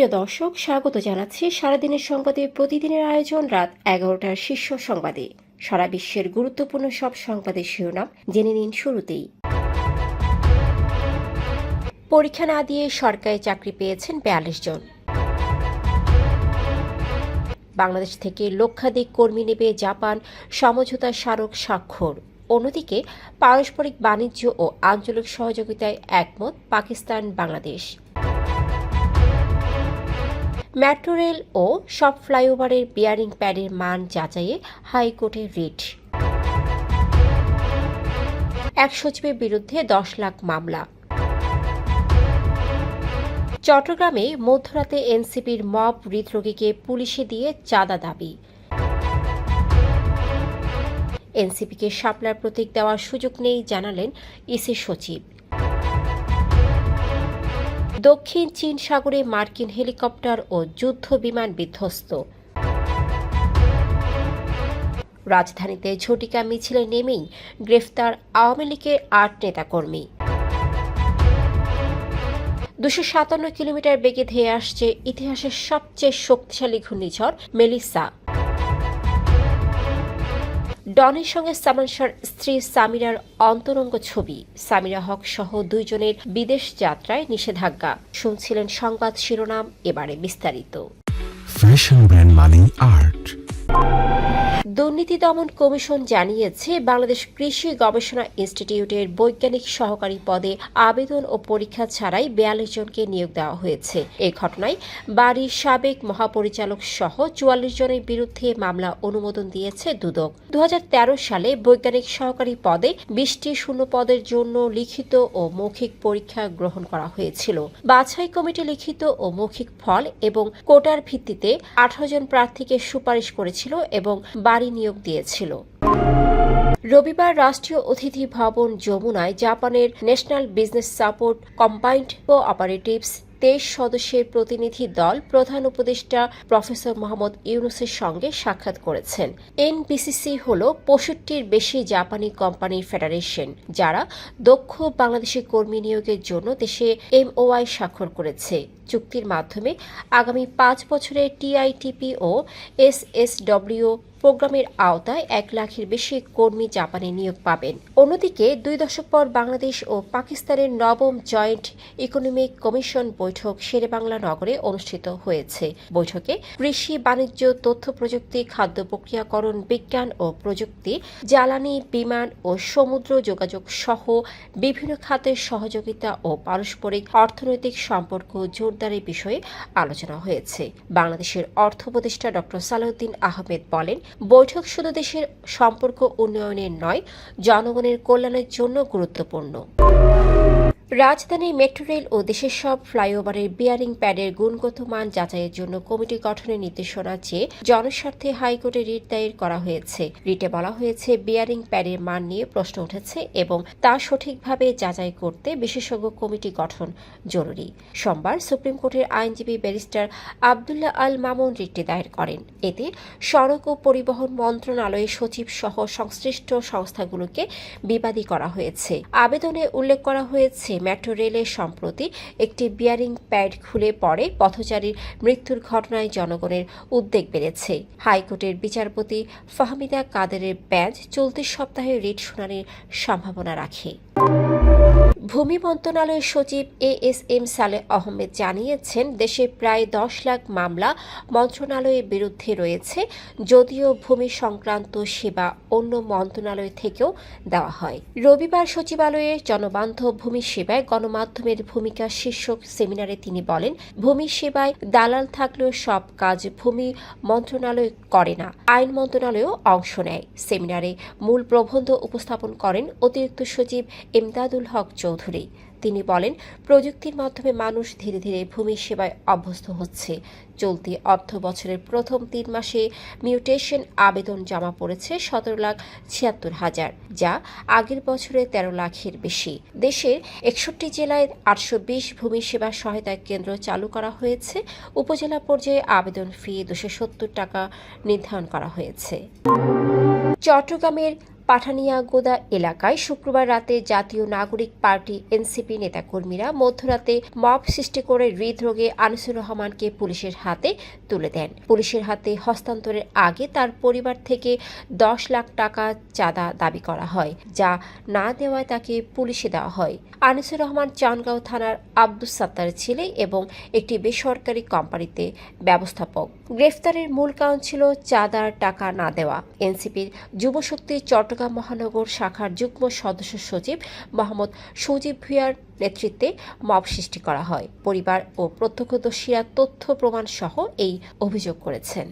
প্রিয় দর্শক, স্বাগত জানাচ্ছি সারাদিনের সংবাদে। প্রতিদিনের আয়োজন রাত এগারোটার শীর্ষ সংবাদে। সারা বিশ্বের গুরুত্বপূর্ণ সব সংবাদের শিরোনাম জেনে নিন শুরুতেই। পরীক্ষা না দিয়ে সরকারি চাকরি পেয়েছেন বিয়াল্লিশ জন। বাংলাদেশ থেকে লক্ষাধিক কর্মী নেবে জাপান, সমঝোতা স্মারক স্বাক্ষর। অন্যদিকে, পারস্পরিক বাণিজ্য ও আঞ্চলিক সহযোগিতায় একমত পাকিস্তান বাংলাদেশ মেট্রো রেল ও সব ফ্লাইওভারের বিয়ারিং প্যাডের মান যাচাইয়ে হাইকোর্টে রিট। এক সচিবের বিরুদ্ধে দশ লাখ মামলা। চট্টগ্রামে মধ্যরাতে এনসিপির মব হৃদরোগীকে পুলিশে দিয়ে চাঁদা দাবি। এনসিপিকে শাপলার প্রতীক দেওয়ার সুযোগ নেই জানালেন ইসি সচিব। দক্ষিণ চীন সাগরে মার্কিন হেলিকপ্টার ও যুদ্ধ বিমান বিধ্বস্ত। রাজধানীতে ঝটিকা মিছিলে নেমেই গ্রেফতার আওয়ামী লীগের আট নেতাকর্মী। দুশো সাতান্ন কিলোমিটার বেগে ধেয়ে আসছে ইতিহাসের সবচেয়ে শক্তিশালী ঘূর্ণিঝড় মেলিসা। ডনের সঙ্গে সামানসার স্ত্রী সামিরার অন্তরঙ্গ ছবি। সামিরা হক সহ দুইজনের বিদেশ যাত্রায় নিষেধাজ্ঞা। শুনছিলেন সংবাদ শিরোনাম, এবারে বিস্তারিত। ফ্যাশন ব্র্যান্ড আর্ট দুর্নীতি দমন কমিশন জানিয়েছে, বাংলাদেশ কৃষি গবেষণা ইনস্টিটিউটের বৈজ্ঞানিক সহকারী পদে আবেদন ও পরীক্ষা ছাড়াই বিয়াল্লিশ জনকে নিয়োগ দেওয়া হয়েছে। এই ঘটনায় বাড়ির সাবেক মহাপরিচালক সহ চুয়াল্লিশ জনের বিরুদ্ধে মামলা অনুমোদন দিয়েছে দুদক। দু সালে বৈজ্ঞানিক সহকারী পদে বিশটি শূন্য পদের জন্য লিখিত ও মৌখিক পরীক্ষা গ্রহণ করা হয়েছিল। বাছাই কমিটি লিখিত ও মৌখিক ফল এবং কোটার ভিত্তিতে আঠারো জন প্রার্থীকে সুপারিশ করেছিল এবং বাড়ি নিয়োগ দিয়েছিল। রবিবার রাষ্ট্রীয় অতিথি ভবন যমুনায় জাপানের national business support combined cooperatives তেইশ সদস্যের প্রতিনিধি দল প্রধান উপদেষ্টা প্রফেসর মোহাম্মদ ইউনুসের সঙ্গে সাক্ষাৎ করেছেন। এনবিসিসি হল পঁয়ষট্টির বেশি জাপানি কোম্পানির ফেডারেশন, যারা দক্ষ বাংলাদেশি কর্মী নিয়োগের জন্য দেশে এমওআই স্বাক্ষর করেছে। চুক্তির মাধ্যমে আগামী পাঁচ বছরে টিআইটিপি ও এসএসডব্লিউ প্রোগ্রামের আওতায় এক লাখের বেশি কর্মী জাপানে নিয়োগ পাবেন। অন্যদিকে দুই দশক পর বাংলাদেশ ও পাকিস্তানের নবম জয়েন্ট ইকোনমিক কমিশন বৈঠক শেরেবাংলা নগরে অনুষ্ঠিত হয়েছে। বৈঠকে কৃষি, বাণিজ্য, তথ্য প্রযুক্তি, খাদ্য প্রক্রিয়াকরণ, বিজ্ঞান ও প্রযুক্তি, জ্বালানি, বিমান ও সমুদ্র যোগাযোগ সহ বিভিন্ন খাতের সহযোগিতা ও পারস্পরিক অর্থনৈতিক সম্পর্ক জোরদারের বিষয়ে আলোচনা হয়েছে। বাংলাদেশের অর্থ উপদেষ্টা ডক্টর সালাউদ্দিন আহমেদ বলেন, বৈঠক শুধু দেশের সম্পর্ক উন্নয়নের নয়, জনগণের কল্যাণের জন্য গুরুত্বপূর্ণ। রাজধানীর মেট্রো রেল ও দেশের সব ফ্লাইওভারের বিয়ারিং প্যাডের গুণগত মান যাচাইয়ের জন্য কমিটি গঠনের নির্দেশনা চেয়ে জনস্বার্থে হাইকোর্টে রিট দায়ের করা হয়েছে। রিটে বলা হয়েছে বিয়ারিং প্যাডের মান নিয়ে প্রশ্ন উঠেছে এবং তা সঠিকভাবে যাচাই করতে বিশেষজ্ঞ কমিটি গঠন জরুরি। সোমবার সুপ্রিম কোর্টের আইনজীবী ব্যারিস্টার আবদুল্লাহ আল মামুন রিটটি দায়ের করেন। এতে সড়ক ও পরিবহন মন্ত্রণালয়ের সচিব সহ সংশ্লিষ্ট সংস্থাগুলোকে বিবাদী করা হয়েছে। আবেদনে উল্লেখ করা হয়েছে মেট্রো রেলের সম্প্রতি একটি বিয়ারিং প্যাড খুলে পড়ে। পথচারীর মৃত্যুর ঘটনায় জনগণের উদ্বেগ বেড়েছে। হাইকোর্টের বিচারপতি ফাহমিদা কাদেরের বেঞ্চ চলতি সপ্তাহে রিট শুনানির সম্ভাবনা রাখে। ভূমি মন্ত্রণালয়ের সচিব A S M Saleh Ahmed জানিয়েছেন, দেশে প্রায় দশ লাখ মামলা মন্ত্রণালয়ের বিরুদ্ধে রয়েছে, যদিও ভূমি সংক্রান্ত সেবা অন্য মন্ত্রণালয় থেকেও দেওয়া হয়। রবিবার সচিবালয়ে জনবান্ধব ভূমি সেবায় গণমাধ্যমের ভূমিকা শীর্ষক সেমিনারে তিনি বলেন, ভূমি সেবায় দালাল থাকলেও সব কাজ ভূমি মন্ত্রণালয় করে না, আইন মন্ত্রণালয়ও অংশ নেয়। সেমিনারে মূল প্রবন্ধ উপস্থাপন করেন অতিরিক্ত সচিব এমদাদুল হক চৌধুরী। তিনি বলেন, প্রযুক্তির মাধ্যমে মানুষ ধীরে ধীরে ভূমি সেবায় অভ্যস্ত হচ্ছে। চলতি অর্থ বছরের প্রথম তিন মাসে মিউটেশন আবেদন জমা পড়েছে সতেরো লাখ ছিয়াত্তর হাজার, যা আগের বছরে তেরো লাখের বেশি। দেশের একষট্টি জেলায় আটশো বিশ ভূমি সেবা সহায়তা কেন্দ্র চালু করা হয়েছে। উপজেলা পর্যায়ে আবেদন ফি দুশো সত্তর টাকা নির্ধারণ করা হয়েছে। চট্টগ্রামের পাঠানিয়াগোদা এলাকায় শুক্রবার রাতে জাতীয় নাগরিক পার্টি এনসিপি নেতাকর্মীরা মধ্যরাতে মব সৃষ্টি করে হৃদরোগে আনিসুর রহমানকে পুলিশের হাতে তুলে দেন। পুলিশের হাতে হস্তান্তরের আগে তার পরিবার থেকে দশ লাখ টাকা চাঁদা দাবি করা হয়, যা না দেওয়ায় তাকে পুলিশে দেওয়া হয়। আনিসুর রহমান চানগাঁও থানার আব্দুস সাত্তার ছেলে এবং একটি বেসরকারি কোম্পানিতে ব্যবস্থাপক। গ্রেফতারের মূল কারণ ছিল চাঁদার টাকা না দেওয়া। এনসিপির যুবশক্তি চট্টগ্রাম মহানগর শাখার যুগ্ম সদস্য সচিব মোহাম্মদ সজীব ভুয়ার নেতৃত্বে মব সৃষ্টি করা হয়। পরিবার ও প্রত্যক্ষদর্শীরা তথ্য প্রমাণ সহ এই অভিযোগ করেছেন।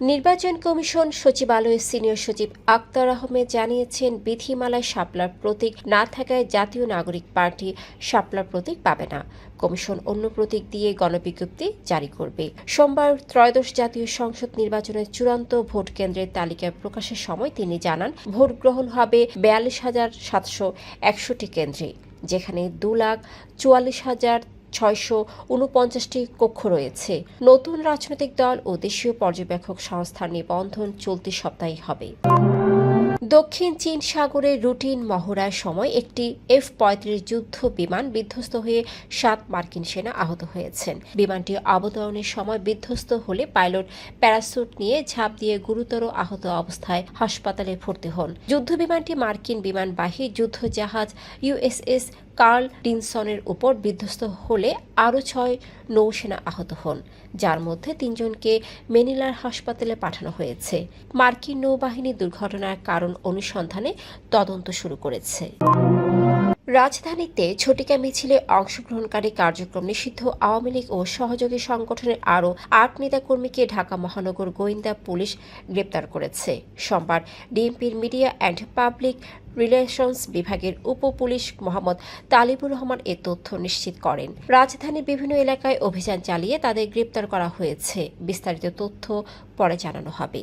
নির্বাচন কমিশন সচিবালয়ের সিনিয়র সচিব আক্তার আহমেদ জানিয়েছেন, বিধিমালায় শাপলার প্রতীক না থাকায় জাতীয় নাগরিক পার্টি শাপলার প্রতীক পাবে না। কমিশন অন্য প্রতীক দিয়ে গণবিজ্ঞপ্তি জারি করবে। সোমবার ত্রয়োদশ জাতীয় সংসদ নির্বাচনের চূড়ান্ত ভোট কেন্দ্রের তালিকা প্রকাশের সময় তিনি জানান, ভোট গ্রহণ হবে বিয়াল্লিশ হাজার সাতশো একষট্টি কেন্দ্রে, যেখানে দু লাখ চুয়াল্লিশ হাজার ছয়শো উনপঞ্চাশটি কক্ষ রয়েছে। নতুন রাজনৈতিক দল ও দেশীয় পর্যবেক্ষক সংস্থার নিবন্ধন চলতি সপ্তাহে হবে। দক্ষিণ চীন সাগরে রুটিন মহড়ার সময় একটি এফ পঁয়ত্রিশ যুদ্ধ বিমান বিধ্বস্ত হয়ে সাত মার্কিন সেনা আহত হয়েছেন। বিমানটি অবতরণের সময় বিধ্বস্ত হলে পাইলট প্যারাসুট নিয়ে ঝাঁপ দিয়ে গুরুতর আহত অবস্থায় হাসপাতালে ভর্তি হন। যুদ্ধ বিমানটি মার্কিন বিমানবাহী যুদ্ধ জাহাজ ইউএসএস কার্ল ডিনসনের উপর বিধ্বস্ত হলে আরও ছয় নৌসেনা আহত হন, যার মধ্যে তিনজনকে মেনিলার হাসপাতালে পাঠানো হয়েছে। মার্কিন নৌবাহিনী দুর্ঘটনার কারণ অনুসন্ধানে তদন্ত শুরু করেছে। রাজধানীতে ঝটিকা মিছিলে অংশগ্রহণকারী কার্যক্রম নিষিদ্ধ। আওয়ামী লীগ ও সহযোগী সংগঠনের আরও আট নেতাকর্মীকে ঢাকা মহানগর গোয়েন্দা পুলিশ গ্রেপ্তার করেছে। সোমবার ডিএমপির মিডিয়া অ্যান্ড পাবলিক রিলেশনস বিভাগের উপ পুলিশ মোহাম্মদ তালিবুর রহমান এ তথ্য নিশ্চিত করেন। রাজধানীর বিভিন্ন এলাকায় অভিযান চালিয়ে তাদের গ্রেপ্তার করা হয়েছে। বিস্তারিত তথ্য পরে জানানো হবে।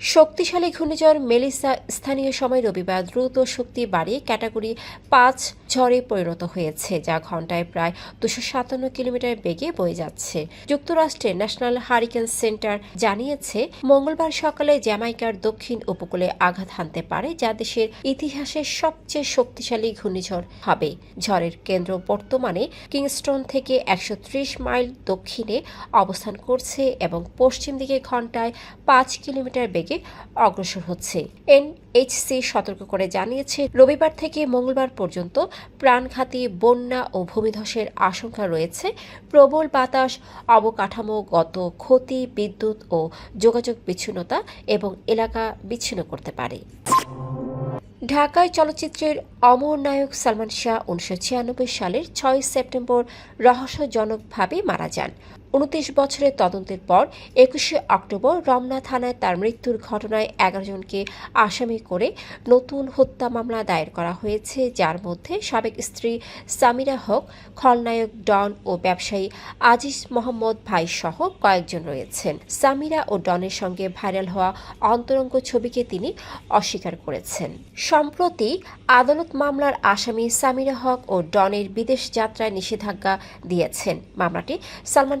শক্তিশালী ঘূর্ণিঝড় মেলিসা স্থানীয় সময় রবিবার দ্রুত শক্তি বাড়িয়ে ক্যাটাগরি পাঁচ ঝড়ে পরিণত হয়েছে, যা ঘন্টায় প্রায় দুশো সাতান্ন কিলোমিটার বেগে বয়ে যাচ্ছে। যুক্তরাষ্ট্রের ন্যাশনাল হারিকেন সেন্টার জানিয়েছে, মঙ্গলবার সকালে জ্যামাইকার দক্ষিণ উপকূলে আঘাত হানতে পারে, যা দেশের ইতিহাসের সবচেয়ে শক্তিশালী ঘূর্ণিঝড় হবে। ঝড়ের কেন্দ্র বর্তমানে কিংস্টন থেকে একশো ত্রিশ মাইল দক্ষিণে অবস্থান করছে এবং পশ্চিম দিকে ঘন্টায় পাঁচ কিলোমিটার বেগে অগ্রসর হচ্ছে। এনএইচসি সতর্ক করে জানিয়েছে, রবিবার থেকে মঙ্গলবার পর্যন্ত প্রাণঘাতী বন্যা ও ভূমিধসের আশঙ্কা রয়েছে। প্রবল বাতাস অবকাঠামোগত ক্ষতি, বিদ্যুৎ ও যোগাযোগ বিচ্ছিন্নতা এবং এলাকা বিচ্ছিন্ন করতে পারে। ঢাকায় চলচ্চিত্রের অমর নায়ক সালমান শাহ উনিশশো ছিয়ানব্বই সালের ছয় সেপ্টেম্বর রহস্যজনকভাবে মারা যান। উনত্রিশ বছরের তদন্তের পর একুশে অক্টোবর রমনা থানায় তার মৃত্যুর ঘটনায় এগারো জনকে আসামি করে নতুন হত্যা মামলা দায়ের করা হয়েছে, যার মধ্যে সাবেক স্ত্রী সামিরা হক, খলনায়ক ডন ও ব্যবসায়ী আজিজ মোহাম্মদ ভাই সহ কয়েকজন রয়েছেন। সামিরা ও ডনের সঙ্গে ভাইরাল হওয়া অন্তরঙ্গ ছবিকে তিনি অস্বীকার করেছেন। সম্প্রতি আদালত মামলার আসামি সামিরা হক ও ডনের বিদেশ যাত্রায় নিষেধাজ্ঞা দিয়েছেন। মামলাটি সালমান